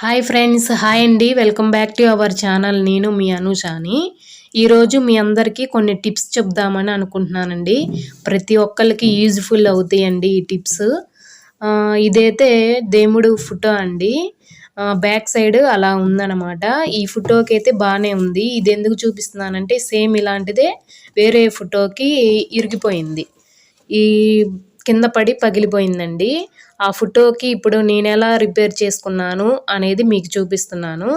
Hi friends hi అండి. Welcome back to our channel నేను మీ అనుషాని. ఈరోజు మీ అందరికీ కొన్ని టిప్స్ చెప్దామని అనుకుంటున్నానండి. ప్రతి ఒక్కరికి యూజ్ఫుల్ అవుతాయండి ఈ టిప్స్ ఇదైతే దేవుడు ఫోటో అండి. బ్యాక్ సైడ్ అలా ఉందన్నమాట. ఈ ఫోటోకి అయితే బాగానే ఉంది. ఇది ఎందుకు చూపిస్తున్నానంటే సేమ్ ఇలాంటిదే వేరే ఫోటోకి ఇరిగిపోయింది. ఈ కింద పడి పగిలిపోయిందండి. ఆ ఫోటోకి ఇప్పుడు నేను ఎలా రిపేర్ చేసుకున్నాను అనేది మీకు చూపిస్తున్నాను.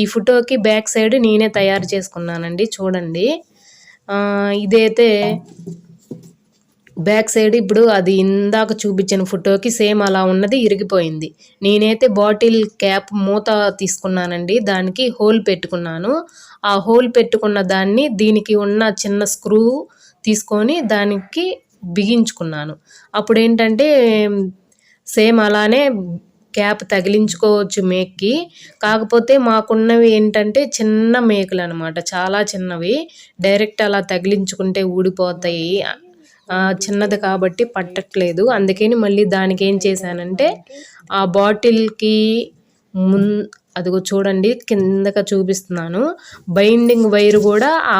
ఈ ఫోటోకి బ్యాక్ సైడ్ నేనే తయారు చేసుకున్నానండి చూడండి. ఇదైతే బ్యాక్ సైడ్ ఇప్పుడు అది ఇందాక చూపించిన ఫోటోకి సేమ్ అలా ఉన్నది ఇరిగిపోయింది. నేనైతే బాటిల్ క్యాప్ మూత తీసుకున్నానండి దానికి హోల్ పెట్టుకున్నాను. ఆ హోల్ పెట్టుకున్న దాన్ని దీనికి ఉన్న చిన్న స్క్రూ తీసుకొని దానికి బిగించుకున్నాను. అప్పుడు ఏంటంటే సేమ్ అలానే క్యాప్ తగిలించుకోవచ్చు మేక్కి. కాకపోతే మాకున్నవి ఏంటంటే చిన్న మేకులు అనమాట చాలా చిన్నవి. డైరెక్ట్ అలా తగిలించుకుంటే ఊడిపోతాయి. చిన్నది కాబట్టి పట్టట్లేదు. అందుకని మళ్ళీ దానికి ఏం చేశానంటే ఆ బాటిల్కి మున్ అదిగో చూడండి కిందక చూపిస్తున్నాను. బైండింగ్ వైర్ కూడా ఆ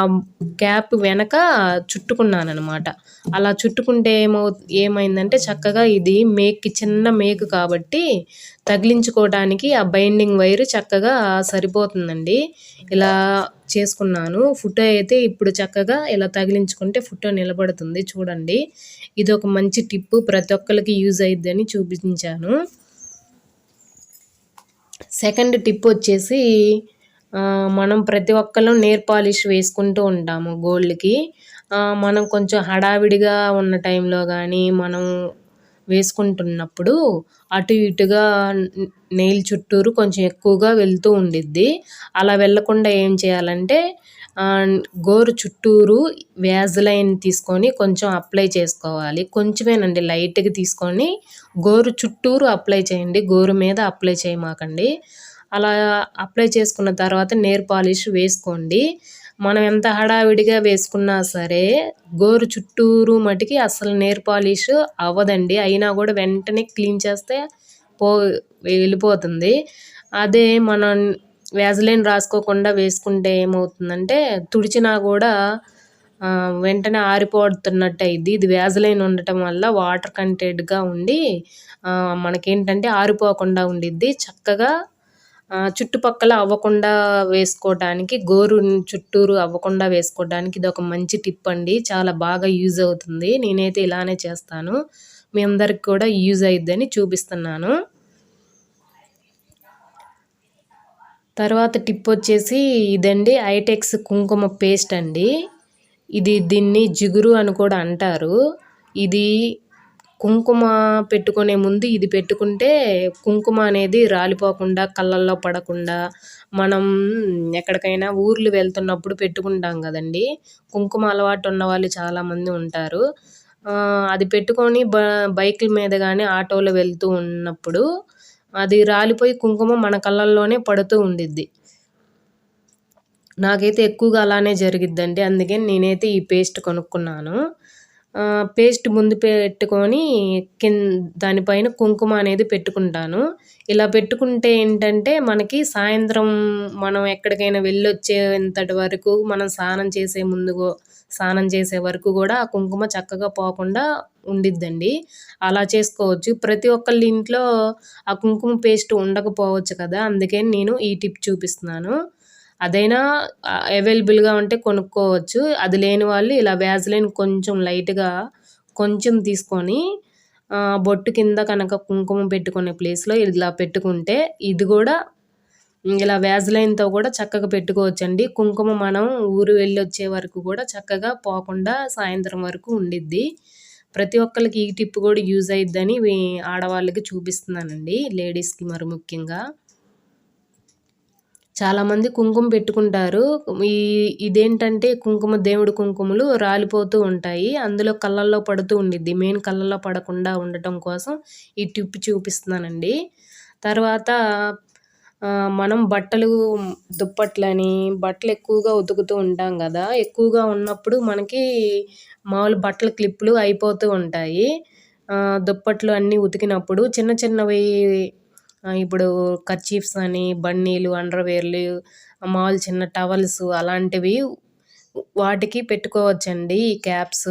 క్యాప్ వెనక చుట్టుకున్నాను అనమాట అలా చుట్టుకుంటే ఏమవు ఏమైందంటే చక్కగా ఇది మేక్ చిన్న మేక్ కాబట్టి తగిలించుకోవడానికి ఆ బైండింగ్ వైర్ చక్కగా సరిపోతుందండి. ఇలా చేసుకున్నాను. ఫోటో అయితే ఇప్పుడు చక్కగా ఇలా తగిలించుకుంటే ఫోటో నిలబడుతుంది. చూడండి. ఇది ఒక మంచి టిప్పు. ప్రతి ఒక్కరికి యూజ్ అయిద్దని చూపించాను. సెకండ్ టిప్ వచ్చేసి మనం ప్రతి ఒక్కళ్ళు నేర్ పాలిష్ వేసుకుంటూ ఉంటాము గోల్డ్కి. మనం కొంచెం హడావిడిగా ఉన్న టైంలో కానీ మనం వేసుకుంటున్నప్పుడు అటు ఇటుగా నెయిల్ చుట్టూరు కొంచెం ఎక్కువగా వెళ్తూ ఉండిద్ది. అలా వెళ్ళకుండా ఏం చేయాలంటే గోరు చుట్టూరు వ్యాజ్లైన్ తీసుకొని కొంచెం అప్లై చేసుకోవాలి. కొంచెమేనండి లైట్గా తీసుకొని గోరు చుట్టూరు అప్లై చేయండి. గోరు మీద అప్లై చేయమాకండి. అలా అప్లై చేసుకున్న తర్వాత నేర్ పాలిష్ వేసుకోండి. మనం ఎంత హడావిడిగా వేసుకున్నా సరే గోరు చుట్టూరు మటుకి అసలు నేర్ పాలిష్ అవ్వదండి. అయినా కూడా వెంటనే క్లీన్ చేస్తే పో వెళ్ళిపోతుంది. అదే మనం వ్యాజ్లైన్ రాసుకోకుండా వేసుకుంటే ఏమవుతుందంటే తుడిచినా కూడా వెంటనే ఆరిపోతున్నట్టు అయింది ఇది వ్యాజ్లైన్ ఉండటం వల్ల వాటర్ కంటెంట్గా ఉండి మనకేంటంటే ఆరిపోకుండా ఉండిద్ది. చక్కగా చుట్టుపక్కల అవ్వకుండా వేసుకోవడానికి గోరు చుట్టూరు అవ్వకుండా వేసుకోవడానికి ఇది ఒక మంచి టిప్ అండి. చాలా బాగా యూజ్ అవుతుంది. నేనైతే ఇలానే చేస్తాను. మీ అందరికి కూడా యూజ్ అయ్యిద్దని చూపిస్తున్నాను. తర్వాత టిప్ వచ్చేసి ఇదండి ఐటెక్స్ కుంకుమ పేస్ట్ అండి. ఇది దీన్ని జిగురు అని కూడా అంటారు. ఇది కుంకుమ పెట్టుకునే ముందు ఇది పెట్టుకుంటే కుంకుమ అనేది రాలిపోకుండా కళ్ళల్లో పడకుండా మనం ఎక్కడికైనా ఊర్లు వెళ్తున్నప్పుడు పెట్టుకుంటాం కదండి. కుంకుమ అలవాటు ఉన్న వాళ్ళు చాలామంది ఉంటారు. అది పెట్టుకొని బ బైకుల మీద కానీ ఆటోలో వెళ్తూ ఉన్నప్పుడు అది రాలిపోయి కుంకుమ మన కళ్ళల్లోనే పడుతూ ఉండిద్ది. నాకైతే ఎక్కువగా అలానే జరిగిద్దండి. అందుకని నేనైతే ఈ పేస్ట్ కొనుక్కున్నాను. పేస్ట్ ముందు పెట్టుకొని కింద దానిపైన కుంకుమ అనేది పెట్టుకుంటాను. ఇలా పెట్టుకుంటే ఏంటంటే మనకి సాయంత్రం మనం ఎక్కడికైనా వెళ్ళొచ్చేంతటి వరకు మనం స్నానం చేసే ముందుగో స్నానం చేసే వరకు కూడా ఆ కుంకుమ చక్కగా పోకుండా ఉండిద్దండి. అలా చేసుకోవచ్చు. ప్రతి ఒక్కళ్ళ ఇంట్లో ఆ కుంకుమ పేస్ట్ ఉండకపోవచ్చు కదా అందుకని నేను ఈ టిప్ చూపిస్తున్నాను. అదైనా అవైలబుల్గా ఉంటే కొనుక్కోవచ్చు. అది లేని వాళ్ళు ఇలా వ్యాజ్లైన్ కొంచెం లైట్గా కొంచెం తీసుకొని బొట్టు కింద కనుక కుంకుమ పెట్టుకునే ప్లేస్లో ఇలా పెట్టుకుంటే ఇది కూడా ఇలా వ్యాజ్లైన్తో కూడా చక్కగా పెట్టుకోవచ్చండి. కుంకుమ మనం ఊరు వెళ్ళి వచ్చే వరకు కూడా చక్కగా పోకుండా సాయంత్రం వరకు ఉండిద్ది. ప్రతి ఒక్కరికి ఈ టిప్ కూడా యూజ్ అయ్యిద్దని ఆడవాళ్ళకి చూపిస్తున్నానండి. లేడీస్కి మరి ముఖ్యంగా. చాలామంది కుంకుమ పెట్టుకుంటారు. ఈ ఇదేంటంటే కుంకుమ దేవుడి కుంకుమలు రాలిపోతూ ఉంటాయి. అందులో కళ్ళల్లో పడుతూ ఉండిద్ది. మెయిన్ కళ్ళల్లో పడకుండా ఉండటం కోసం ఈ టిప్ చూపిస్తున్నానండి. తర్వాత మనం బట్టలు దుప్పట్లని బట్టలు ఎక్కువగా ఉతుకుతూ ఉంటాం కదా. ఎక్కువగా ఉన్నప్పుడు మనకి మామూలు బట్టల క్లిప్పులు అయిపోతూ ఉంటాయి. దుప్పట్లు అన్నీ ఉతికినప్పుడు చిన్న చిన్నవి ఇప్పుడు కర్చీఫ్స్ అని బన్నీలు అండర్వేర్లు మామూలు చిన్న టవల్స్ అలాంటివి వాటికి పెట్టుకోవచ్చండి ఈ క్యాప్స్.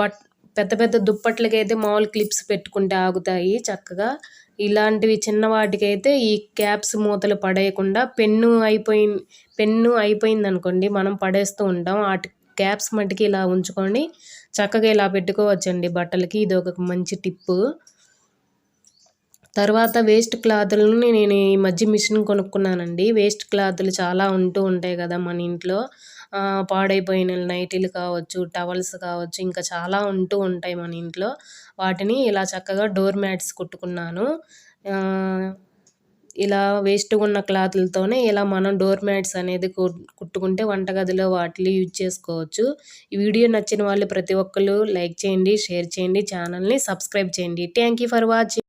బట్ పెద్ద పెద్ద దుప్పట్లకి అయితే మామూలు క్లిప్స్ పెట్టుకుంటే ఆగుతాయి చక్కగా. ఇలాంటివి చిన్న వాటికైతే ఈ క్యాప్స్ మూతలు పడేయకుండా పెన్ను అయిపోయి పెన్ను అయిపోయింది అనుకోండి మనం పడేస్తూ ఉంటాం. వాటి క్యాప్స్ మటుకి ఇలా ఉంచుకొని చక్కగా ఇలా పెట్టుకోవచ్చండి బట్టలకి. ఇది ఒక మంచి టిప్పు. తర్వాత వేస్ట్ క్లాతులను నేను ఈ మధ్య మిషన్ కొనుక్కున్నానండి. వేస్ట్ క్లాతులు చాలా ఉంటూ ఉంటాయి కదా మన ఇంట్లో. పాడైపోయిన నైటీలు కావచ్చు టవల్స్ కావచ్చు ఇంకా చాలా ఉంటూ ఉంటాయి మన ఇంట్లో. వాటిని ఇలా చక్కగా డోర్ మ్యాట్స్ కుట్టుకున్నాను. ఇలా వేస్ట్గా ఉన్న క్లాతులతోనే ఇలా మనం డోర్ మ్యాట్స్ అనేది కుట్టుకుంటే వంటగదిలో వాటిని యూజ్ చేసుకోవచ్చు. ఈ వీడియో నచ్చిన వాళ్ళు ప్రతి ఒక్కరు లైక్ చేయండి షేర్ చేయండి ఛానల్ని సబ్స్క్రైబ్ చేయండి. Thank you for watching.